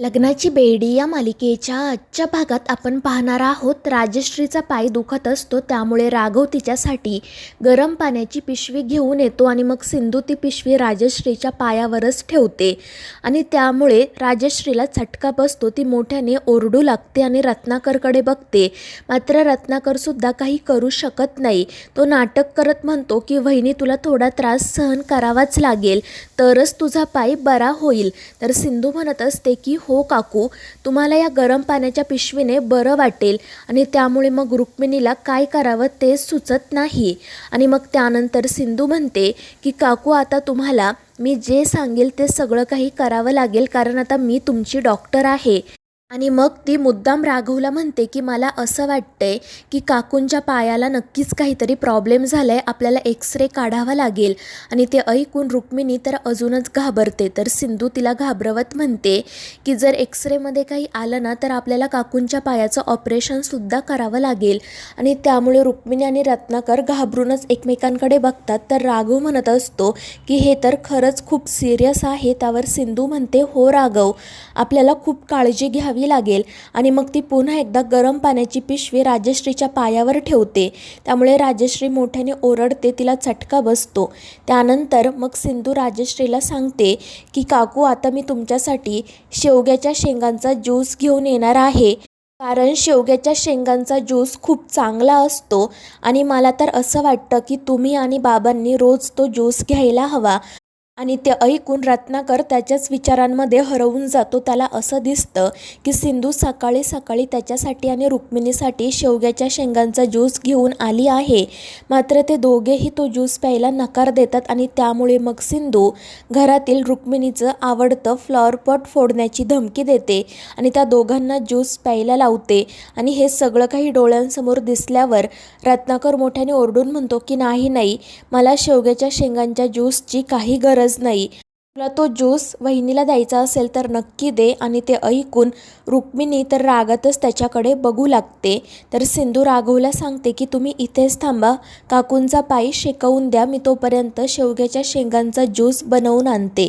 लग्नाची बेडी या मालिकेच्या आजच्या भागात आपण पाहणार आहोत. राजश्रीचा पाय दुखत असतो त्यामुळे राघव तिच्यासाठी गरम पाण्याची पिशवी घेऊन येतो आणि मग सिंधू ती पिशवी राजश्रीच्या पायावरच ठेवते. आणि त्यामुळे राजश्रीला चटका बसतो ती मोठ्याने ओरडू लागते आणि रत्नाकरकडे बघते. मात्र रत्नाकरसुद्धा काही करू शकत नाही. तो नाटक करत म्हणतो की वहिनी तुला थोडा त्रास सहन करावाच लागेल तरच तुझा पाय बरा होईल. तर सिंधू म्हणत असते की हो काकू. तुम्हाला या गरम पाण्याच्या पिशवीने बरं वाटेल आणि त्यामुळे मग रुक्मिणीला काय करावं ते सुचत नाही. आणि मग त्यानंतर सिंधू म्हणते की काकू आता तुम्हाला मी जे सांगेल ते सगळं काही करावं लागेल कारण आता मी तुमची डॉक्टर आहे. आणि मग ती मुद्दाम राघवला म्हणते की मला असं वाटतंय की काकूंच्या पायाला नक्कीच काहीतरी प्रॉब्लेम झाला आहे आपल्याला एक्सरे काढावा लागेल. आणि ते ऐकून रुक्मिणी तर अजूनच घाबरते. तर सिंधू तिला घाबरवत म्हणते की जर एक्सरेमध्ये काही आलं ना तर आपल्याला काकूंच्या पायाचं ऑपरेशनसुद्धा करावं लागेल. आणि त्यामुळे रुक्मिणी आणि रत्नाकर घाबरूनच एकमेकांकडे बघतात. तर राघव म्हणत असतो की हे तर खरंच खूप सिरियस आहे. त्यावर सिंधू म्हणते हो राघव आपल्याला खूप काळजी घ्यावी लागेल आणि मग ती पुन्हा एकदा गरम पाण्याची पिशवी राजश्रीच्या पायावर ठेवते. त्यामुळे राजश्री मोठ्याने ओरडते तिला चटका बसतो. त्यानंतर मग सिंधू राजश्रीला सांगते की काकू आता मी तुमच्यासाठी शेवग्याच्या शेंगांचा ज्यूस घेऊन येणार आहे. कारण शेवग्याच्या शेंगांचा ज्यूस खूप चांगला असतो आणि मला तर असं वाटतं की तुम्ही आणि बाबांनी रोज तो ज्यूस घ्यायला हवा. आणि ते ऐकून रत्नाकर त्याच्याच विचारांमध्ये हरवून जातो. त्याला असं दिसतं की सिंधू सकाळी सकाळी त्याच्यासाठी आणि रुक्मिणीसाठी शेवग्याच्या शेंगांचा ज्यूस घेऊन आली आहे. मात्र ते दोघेही तो ज्यूस प्यायला नकार देतात आणि त्यामुळे मग सिंधू घरातील रुक्मिणीचं आवडतं फ्लॉवर पॉट फोडण्याची धमकी देते आणि त्या दोघांना ज्यूस प्यायला लावते. आणि हे सगळं काही डोळ्यांसमोर दिसल्यावर रत्नाकर मोठ्याने ओरडून म्हणतो की नाही नाही. मला शेवग्याच्या शेंगांच्या ज्यूसची काही गरज नाही. तुला तो ज्यूस वहिनीला द्यायचा असेल तर नक्की दे आणि ते ऐकून रुक्मिणी तर रागातच त्याच्याकडे बघू लागते. तर सिंधू राघवला सांगते की तुम्ही इथेच थांबा. काकूंचा पाय शेकवून द्या. मी तोपर्यंत शेवग्याच्या शेंगांचा ज्यूस बनवून आणते.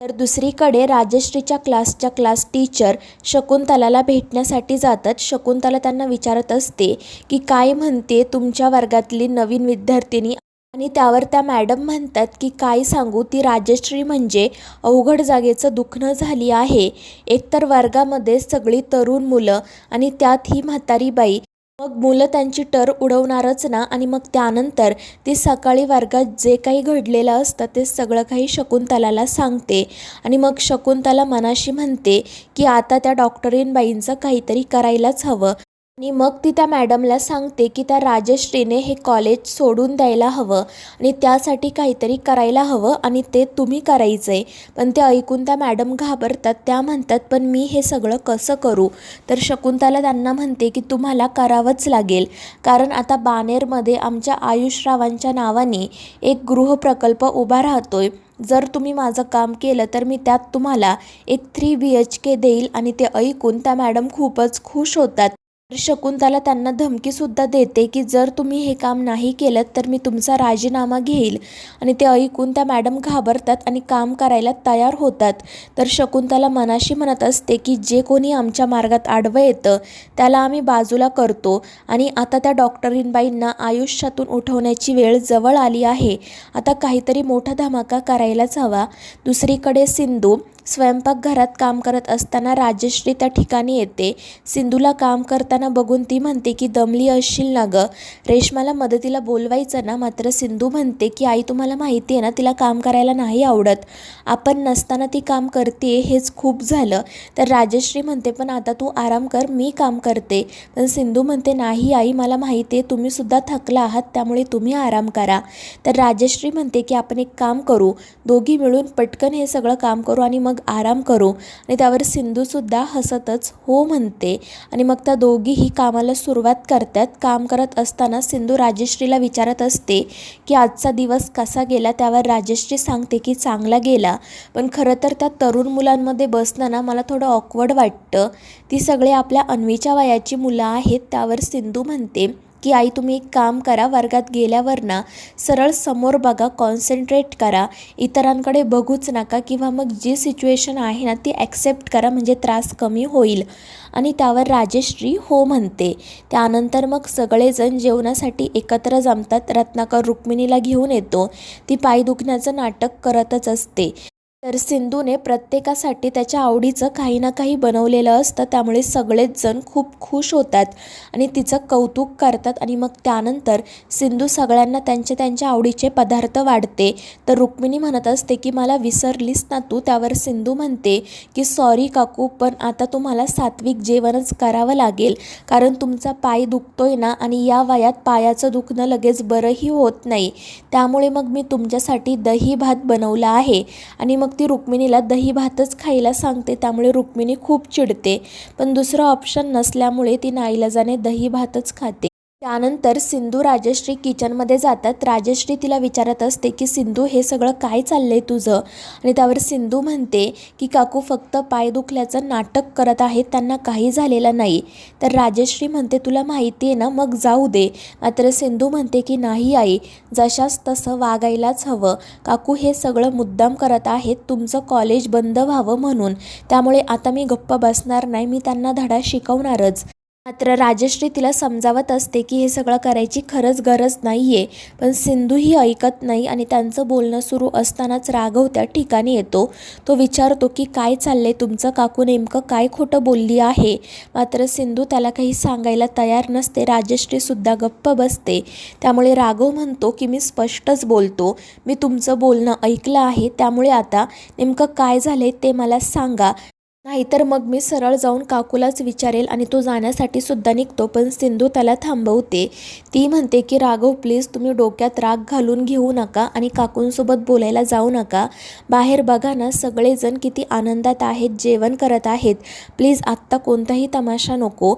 तर दुसरीकडे राजश्रीच्या क्लासच्या क्लास टीचर शकुंतलाला भेटण्यासाठी जातात. शकुंतला त्यांना विचारत असते की काय म्हणते? तुमच्या वर्गातली नवीन विद्यार्थिनी आणि त्यावर त्या मॅडम म्हणतात की काय सांगू ती राजश्री म्हणजे अवघड जागेचं दुखणं झाली आहे. एकतर वर्गामध्ये सगळी तरुण मुलं आणि त्यात ही म्हातारी बाई मग मुलं त्यांची टर उडवणारच ना आणि मग त्यानंतर ती सकाळी वर्गात जे काही घडलेलं असतं ते सगळं काही शकुंतलाला सांगते. आणि मग शकुंतला मनाशी म्हणते की आता त्या डॉक्टरीन बाईंचं काहीतरी करायलाच हवं. आणि मग ती त्या मॅडमला सांगते की त्या राजश्रीने हे कॉलेज सोडून द्यायला हवं आणि त्यासाठी काहीतरी करायला हवं आणि ते तुम्ही करायचं आहे पण ते ऐकून त्या मॅडम घाबरतात. त्या म्हणतात पण मी हे सगळं कसं करू? तर शकुंतला त्यांना म्हणते की तुम्हाला करावंच लागेल. कारण आता बानेरमध्ये आमच्या आयुषरावांच्या नावाने एक गृहप्रकल्प उभा राहतो आहे जर तुम्ही माझं काम केलं तर मी त्यात तुम्हाला एक थ्री बी एच के देईल. आणि ते ऐकून त्या मॅडम खूपच खुश होतात. तर शकुंतला त्यांना धमकीसुद्धा देते की जर तुम्ही हे काम नाही केलं तर मी तुमचा राजीनामा घेईल. आणि ते ऐकून त्या मॅडम घाबरतात आणि काम करायला तयार होतात. तर शकुंतला मनाशी म्हणत असते की जे कोणी आमच्या मार्गात आडवं येतं त्याला आम्ही बाजूला करतो. आणि आता त्या डॉक्टरीनबाईंना आयुष्यातून उठवण्याची वेळ जवळ आली आहे. आता काहीतरी मोठा धमाका करायलाच हवा. दुसरीकडे सिंधू स्वयंपाकघरात काम करत असताना राजश्री त्या ठिकाणी येते. सिंधूला काम करताना बघून ती म्हणते की दमली असशील ना गं. रेशमाला मदतीला बोलवायचं ना मात्र सिंधू म्हणते की आई तुम्हाला माहिती आहे ना तिला काम करायला नाही आवडत. आपण नसताना ती काम करते हेच खूप झालं. तर राजश्री म्हणते पण आता तू आराम कर मी काम करते. पण सिंधू म्हणते नाही आई मला माहिती आहे तुम्हीसुद्धा थकला आहात त्यामुळे तुम्ही आराम करा. तर राजश्री म्हणते की आपण एक काम करू. दोघी मिळून पटकन हे सगळं काम करू आणि मग आराम करू. आणि त्यावर सिंधूसुद्धा हसतच हो म्हणते. आणि मग त्या दोघीही कामाला सुरुवात करतात. काम करत असताना सिंधू राजश्रीला विचारत असते की आजचा दिवस कसा गेला? त्यावर राजश्री सांगते की चांगला गेला. पण खरं तर त्या तरुण मुलांमध्ये बसताना मला थोडं ऑकवर्ड वाटतं. ती सगळे आपल्या अन्वीच्या वयाची मुलं आहेत त्यावर सिंधू म्हणते. की आई तुम्ही एक काम करा वर्गात गेल्यावर ना सरळ समोर बघा कॉन्सन्ट्रेट करा. इतरांकडे बघूच नका किंवा मग जी सिच्युएशन आहे ना ती ॲक्सेप्ट करा म्हणजे त्रास कमी होईल. आणि त्यावर राजेश्री हो म्हणते. त्यानंतर मग सगळेजण जेवणासाठी एकत्र जमतात. रत्नाकर रुक्मिणीला घेऊन येतो. ती पाय दुखण्याचं नाटक करतच असते. तर सिंधूने प्रत्येकासाठी त्याच्या आवडीचं काही ना काही बनवलेलं असतं. त्यामुळे सगळेच जण खूप खुश होतात आणि तिचं कौतुक करतात आणि मग त्यानंतर सिंधू सगळ्यांना त्यांचे त्यांच्या आवडीचे पदार्थ वाढते. तर रुक्मिणी म्हणत असते की मला विसरलीस ना तू? त्यावर सिंधू म्हणते की सॉरी काकू पण आता तुम्हाला सात्विक जेवणच करावं लागेल. कारण तुमचा पाय दुखतोय ना आणि या वयात पायाचं दुखणं लगेच बरंही होत नाही. त्यामुळे मग मी तुमच्यासाठी दही भात बनवला आहे. आणि मग ती रुक्मिणीला दही भातच खायला सांगते त्यामुळे रुक्मिणी खूप चिडते. पण दुसरं ऑप्शन नसल्यामुळे ती नाईलाजाने दही भातच खाते. त्यानंतर सिंधू राजश्री किचनमध्ये जातात. राजश्री तिला विचारत असते की सिंधू हे सगळं काय चाललंय तुझं? आणि त्यावर सिंधू म्हणते की काकू फक्त पाय दुखल्याचं नाटक करत आहेत. त्यांना काही झालेलं नाही. तर राजश्री म्हणते तुला माहिती आहे ना मग जाऊ दे. मात्र सिंधू म्हणते की नाही आई जशास तसं वागायलाच हवं. काकू हे सगळं मुद्दाम करत आहेत. तुमचं कॉलेज बंद व्हावं म्हणून. त्यामुळे आता मी गप्प बसणार नाही. मी त्यांना धडा शिकवणारच. मात्र राजश्री तिला समजावत असते की हे सगळं करायची खरंच गरज नाही आहे पण सिंधू ही ऐकत नाही आणि त्यांचं बोलणं सुरू असतानाच राघव त्या ठिकाणी येतो. तो विचारतो की काय चाललंय? तुमचं काकू नेमकं काय खोटं बोलली आहे? मात्र सिंधू त्याला काही सांगायला तयार नसते. राजश्रीसुद्धा गप्प बसते. त्यामुळे राघव म्हणतो की मी स्पष्टच बोलतो. मी तुमचं बोलणं ऐकलं आहे. त्यामुळे आता नेमकं काय झालं ते मला सांगा. नाहीतर मग मी सरळ जाऊन काकूलाच विचारेल आणि तो जाण्यासाठी सुद्धा निघतो पण सिंधू त्याला थांबवते. ती म्हणते की राघव प्लीज तुम्ही डोक्यात राग घालून घेऊ नका आणि काकूंसोबत बोलायला जाऊ नका. बाहेर बघा ना सगळेजण किती आनंदात आहेत जेवण करत आहेत. प्लीज आत्ता कोणताही तमाशा नको.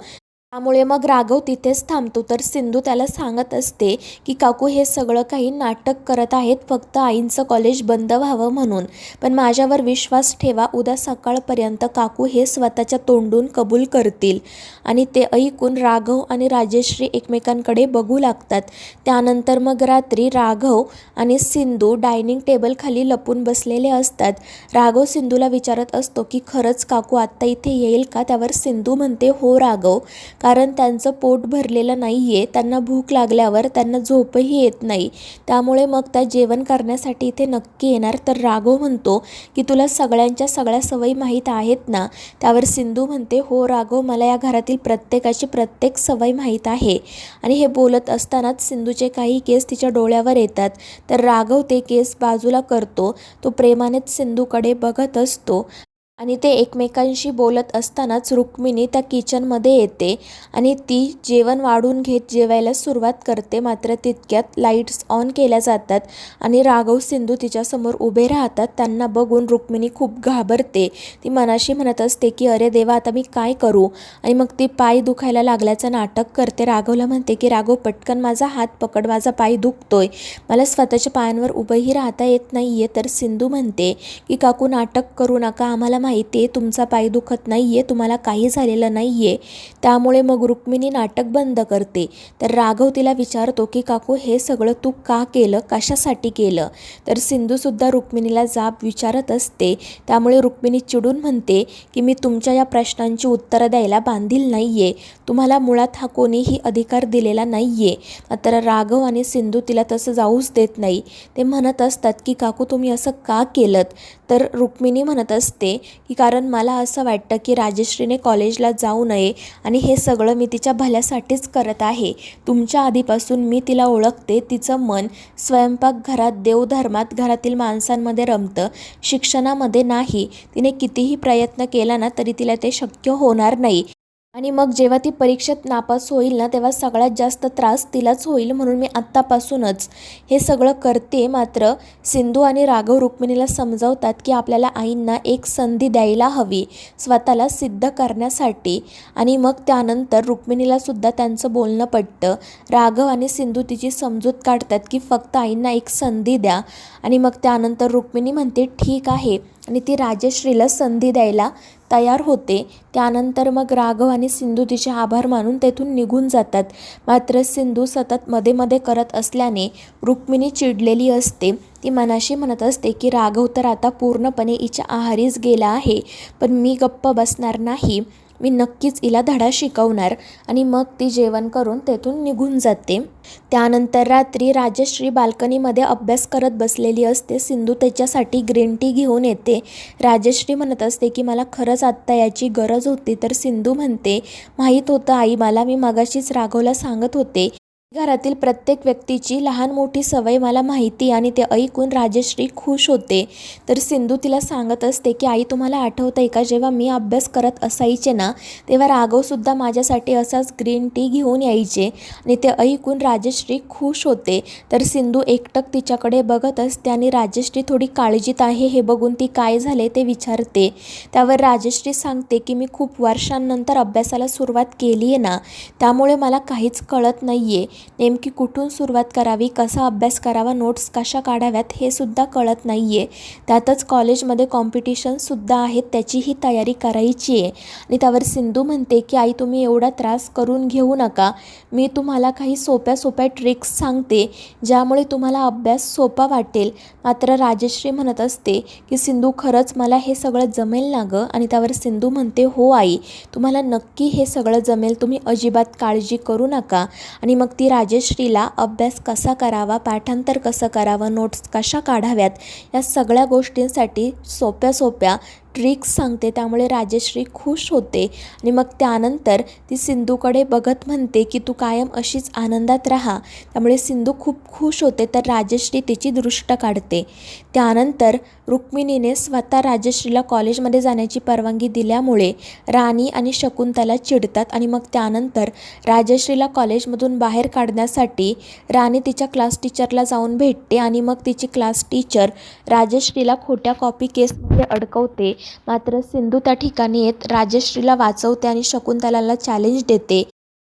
त्यामुळे मग राघव तिथेच थांबतो. तर सिंधू त्याला सांगत असते की काकू हे सगळं काही नाटक करत आहेत फक्त आईंचं कॉलेज बंद व्हावं म्हणून. पण माझ्यावर विश्वास ठेवा उद्या सकाळपर्यंत काकू हे स्वतःच्या तोंडून कबूल करतील. आणि ते ऐकून राघव आणि राजेश्री एकमेकांकडे बघू लागतात. त्यानंतर मग रात्री राघव आणि सिंधू डायनिंग टेबलखाली लपून बसलेले असतात. राघव सिंधूला विचारत असतो की खरंच काकू आत्ता इथे येईल का? त्यावर सिंधू म्हणते हो राघव. कारण त्यांचं पोट भरलेलं नाही आहे त्यांना भूक लागल्यावर त्यांना झोपही येत नाही. त्यामुळे मग त्या जेवण करण्यासाठी इथे नक्की येणार. तर राघव म्हणतो की तुला सगळ्यांच्या सगळ्या सवयी माहीत आहेत ना? त्यावर सिंधू म्हणते हो राघव मला या घरातील प्रत्येकाची प्रत्येक सवय माहीत आहे. आणि हे बोलत असतानाच सिंधूचे काही केस तिच्या डोळ्यावर येतात. तर राघव ते केस बाजूला करतो. तो प्रेमानेच सिंधूकडे बघत असतो. आणि ते एकमेकांशी बोलत असतानाच रुक्मिणी त्या किचनमध्ये येते आणि ती जेवण वाढून घेत जेवायला सुरुवात करते. मात्र तितक्यात लाईट्स ऑन केल्या जातात आणि राघव सिंधू तिच्यासमोर उभे राहतात. त्यांना बघून रुक्मिणी खूप घाबरते. ती मनाशी म्हणत असते की अरे देवा आता मी काय करू? आणि मग ती पाय दुखायला लागल्याचं नाटक करते. राघवला म्हणते की राघव पटकन माझा हात पकड. माझा पाय दुखतोय. मला स्वतःच्या पायांवर उभंही राहता येत नाही आहे तर सिंधू म्हणते की काकू नाटक करू नका. आम्हाला माहिती आहे तुमचा पाय दुखत नाही आहे तुम्हाला काही झालेलं नाही आहे त्यामुळे मग रुक्मिणी नाटक बंद करते. तर राघव तिला विचारतो की काकू हे सगळं तू का केलं? कशासाठी केलं? तर सिंधूसुद्धा रुक्मिणीला जाब विचारत असते. त्यामुळे रुक्मिणी चिडून म्हणते की मी तुमच्या या प्रश्नांची उत्तरं द्यायला बांधील नाही आहे तुम्हाला मुळात हा कोणीही अधिकार दिलेला नाही आहे मात्र राघव आणि सिंधू तिला तसं जाऊच देत नाही. ते म्हणत असतात की काकू तुम्ही असं का केलं तर रुक्मिणी म्हणत असते की कारण मला असं वाटतं की राजश्रीने कॉलेजला जाऊ नये आणि हे सगळं मी तिच्या भल्यासाठीच करत आहे. तुमच्या आधीपासून मी तिला ओळखते तिचं मन स्वयंपाकघरात देवधर्मात घरातील माणसांमध्ये रमतं शिक्षणामध्ये नाही. तिने कितीही प्रयत्न केला ना तरी तिला ते शक्य होणार नाही. आणि मग जेव्हा ती परीक्षेत नापास होईल ना तेव्हा सगळ्यात जास्त त्रास तिलाच होईल म्हणून मी आत्तापासूनच हे सगळं करते. मात्र सिंधू आणि राघव रुक्मिणीला समजावतात की आपल्याला आईंना एक संधी द्यायला हवी स्वतःला सिद्ध करण्यासाठी. आणि मग त्यानंतर रुक्मिणीलासुद्धा त्यांचं बोलणं पटतं. राघव आणि सिंधू तिची समजूत काढतात की फक्त आईंना एक संधी द्या. आणि मग त्यानंतर रुक्मिणी म्हणते ठीक आहे. आणि ती राजश्रीला संधी द्यायला तयार होते. त्यानंतर मग राघव आणि सिंधू तिचे आभार मानून तेथून निघून जातात. मात्र सिंधू सतत मध्ये मध्ये करत असल्याने रुक्मिणी चिडलेली असते. ती मनाशी म्हणत असते की राघव तर आता पूर्णपणे हिच्या आहारीच गेला आहे पण मी गप्प बसणार नाही. मी नक्कीच हिला धडा शिकवणार आणि मग ती जेवण करून तेथून निघून जाते. त्यानंतर रात्री राजश्री बाल्कनीमध्ये अभ्यास करत बसलेली असते. सिंधू त्याच्यासाठी ग्रीन टी घेऊन येते. राजश्री म्हणत असते की मला खरंच आत्ता याची गरज होती. तर सिंधू म्हणते माहीत होतं आई मला मी मगाशीच राघवला सांगत होते घरातील प्रत्येक व्यक्तीची लहान मोठी सवय मला माहिती आणि ते ऐकून राजश्री खुश होते. तर सिंधू तिला सांगत असते की आई तुम्हाला आठवतं आहे का जेव्हा मी अभ्यास करत असायचे ना तेव्हा राघवसुद्धा माझ्यासाठी असाच ग्रीन टी घेऊन यायचे आणि ते ऐकून राजश्री खुश होते. तर सिंधू एकटक तिच्याकडे बघत असते आणि राजश्री थोडी काळजीत आहे हे बघून ती काय झाले ते विचारते. त्यावर राजश्री सांगते की मी खूप वर्षांनंतर अभ्यासाला सुरुवात केली आहे ना त्यामुळे मला काहीच कळत नाही आहे नेमकी कुठून सुरुवात करावी कसा अभ्यास करावा नोट्स कशा काढाव्यात हे सुद्धा कळत नाही आहे त्यातच कॉलेजमध्ये कॉम्पिटिशनसुद्धा आहेत त्याचीही तयारी करायची आहे. आणि त्यावर सिंधू म्हणते की आई तुम्ही एवढा त्रास करून घेऊ नका. मी तुम्हाला काही सोप्या सोप्या ट्रिक्स सांगते ज्यामुळे तुम्हाला अभ्यास सोपा वाटेल. मात्र राजश्री म्हणत असते की सिंधू खरंच मला हे सगळं जमेल ना गं? आणि त्यावर सिंधू म्हणते हो आई तुम्हाला नक्की हे सगळं जमेल. तुम्ही अजिबात काळजी करू नका. आणि मग ती राजश्रीला अभ्यास कसा करावा पाठांतर कसं करावं नोट्स कशा काढाव्यात या सगळ्या गोष्टींसाठी सोप्या सोप्या ट्रिक्स सांगते त्यामुळे राजश्री खुश होते. आणि मग त्यानंतर ती सिंधूकडे बघत म्हणते की तू कायम अशीच आनंदात राहा. त्यामुळे सिंधू खूप खुश होते तर राजश्री तिची दृष्ट काढते. त्यानंतर रुक्मिणीने स्वतः राजश्रीला कॉलेजमध्ये जाण्याची परवानगी दिल्यामुळे राणी आणि शकुंतला चिडतात आणि मग त्यानंतर राजश्रीला कॉलेजमधून बाहेर काढण्यासाठी राणी तिच्या क्लास टीचरला जाऊन भेटते आणि मग तिची क्लास टीचर राजश्रीला खोट्या कॉपी केसमध्ये अडकवते मात्र सिंधू त्या ठिकाणी येत राजश्रीला वाचवते आणि शकुंतलाला चॅलेंज देते.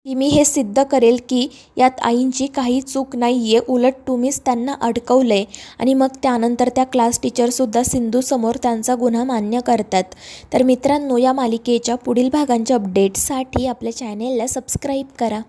की मी हे सिद्ध करेल की यात आईंची काही चूक नाही आहे उलट तुम्हीच त्यांना अडकवलं आहे आणि मग त्यानंतर त्या क्लास टीचरसुद्धा सिंधूसमोर त्यांचा गुन्हा मान्य करतात. तर मित्रांनो या मालिकेच्या पुढील भागांच्या अपडेटसाठी आपल्या चॅनेलला सबस्क्राईब करा.